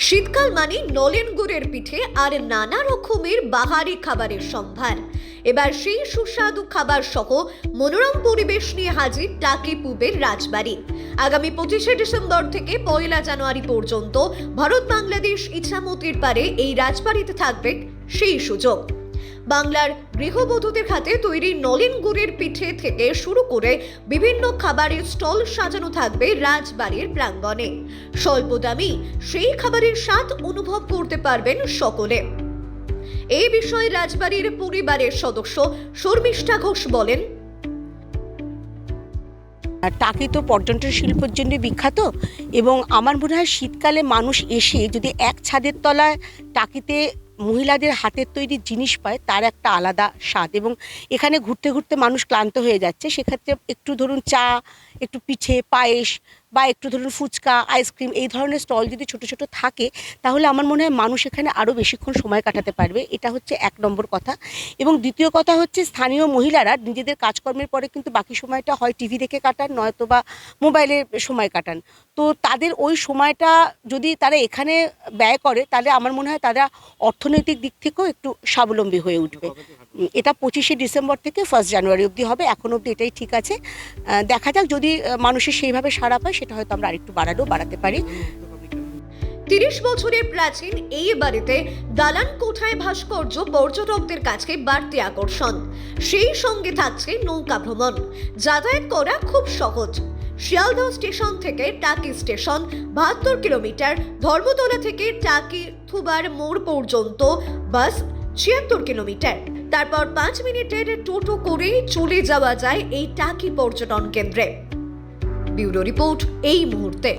শীতকাল মানে নলেন গুড়ের পিঠে আর নানা রকমের বাহারি খাবারের সম্ভার। এবার সেই সুস্বাদু খাবার সহ মনোরম পরিবেশ নিয়ে হাজির টাকি পুবের রাজবাড়ি। আগামী পঁচিশে ডিসেম্বর থেকে পয়লা জানুয়ারি পর্যন্ত ভারত বাংলাদেশ ইছামতির পারে এই রাজবাড়িতে থাকবে সেই সুযোগ। বাংলার গৃহবধূদের হাতে তৈরি নলেন গুড়ের পিঠে থেকে শুরু করে বিভিন্ন খাবারের স্টল সাজানো থাকবে রাজবাড়ির প্রাঙ্গণে। স্বল্প দামি সেই খাবারের স্বাদ অনুভব করতে পারবেন সকলে। এই বিষয়ে রাজবাড়ির পরিবারের সদস্য শর্মিষ্ঠা ঘোষ বলেন টাকি তো পর্যটন শিল্পের জন্য বিখ্যাত এবং আমার মনে হয় শীতকালে মানুষ এসে যদি এক ছাদের তলায় টাকিতে মহিলাদের হাতের তৈরি জিনিস পায়, তার একটা আলাদা স্বাদ এবং এখানে ঘুরতে ঘুরতে মানুষ ক্লান্ত হয়ে যাচ্ছে। সেক্ষেত্রে একটু ধরুন চা, একটু পিঠে, পায়েস বা একটু ধরুন ফুচকা, আইসক্রিম এই ধরনের স্টল যদি ছোট ছোট থাকে, তাহলে আমার মনে হয় মানুষ এখানে আরও বেশিক্ষণ সময় কাটাতে পারবে। এটা হচ্ছে এক নম্বর কথা। এবং দ্বিতীয় কথা হচ্ছে স্থানীয় মহিলারা নিজেদের কাজকর্মের পরে কিন্তু বাকি সময়টা হয় টিভি দেখে কাটান নয়তো বা মোবাইলে সময় কাটান। তো তাদের ওই সময়টা যদি তারা এখানে ব্যয় করে, তাহলে আমার মনে হয় তারা অর্থনৈতিক দিক থেকেও একটু স্বাবলম্বী হয়ে উঠবে। এটা পঁচিশে ডিসেম্বর থেকে ফার্স্ট জানুয়ারি অবধি হবে, এখন অবধি এটাই ঠিক আছে। দেখা যাক যদি মানুষের সেইভাবে সাড়া পায়, সেটা হয়তো আমরা আরেকটু বাড়ালেও বাড়াতে পারি। তিরিশ বছরের প্রাচীন এই বাড়িতে দালান কোঠায় ভাস্কর্য পর্যটকদের কাছে বাড়তি আকর্ষণ। সেই সঙ্গে থাকছে নৌকা ভ্রমণ। যাতায়াত করা খুব সহজ। শিয়ালদহ স্টেশন থেকে টাকি স্টেশন বাহাত্তর কিলোমিটার ধর্মতলা থেকে টাকি থুবার মোড় পর্যন্ত বাস ছিয়াত্তর কিলোমিটার। তারপর পাঁচ মিনিটের টোটো করে চলে যাওয়া যায় এই টাকি পর্যটন কেন্দ্রে। ব্যুরো রিপোর্ট এই মুহূর্তে।